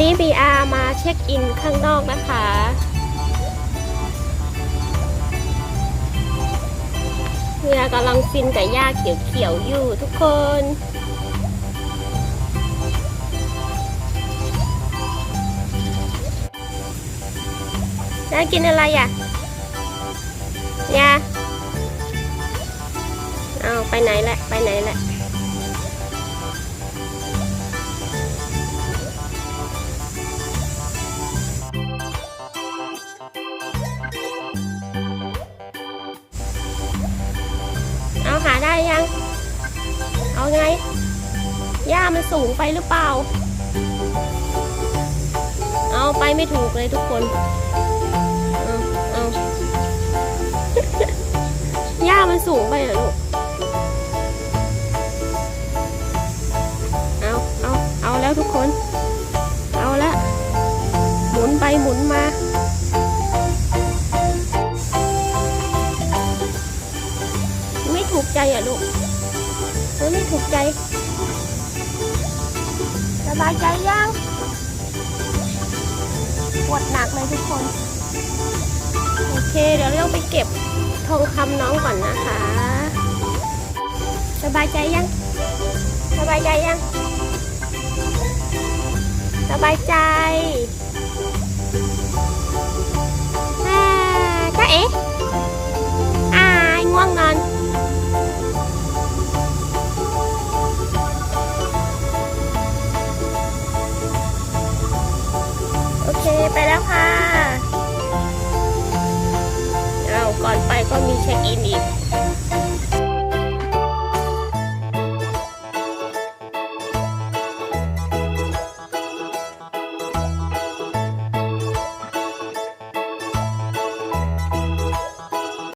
นี้ BR มาเช็คอินข้างนอกนะคะ เรือกำลังฟินกับหญ้าเขียวๆอยู่ทุกคนแล้วกินอะไรอะยาเอาไปไหนแหละ ไปไหนแหละ ไง หญ้ามันสูงไปหรือเปล่า เอาไปไม่ถูกเลยทุกคน เอาเอาหญ้ามันสูงไปเหรอลูก เอาเอาเอาแล้วทุกคน เอาละหมุนไปหมุนมาไม่ถูกใจอะลูก เออไม่ถูกใจ สบายใจยังปวดหนักเลยทุกคน โอเค เดี๋ยวเราไปเก็บทองคำน้องก่อนนะคะ สบายใจยัง สบายใจยัง สบายใจ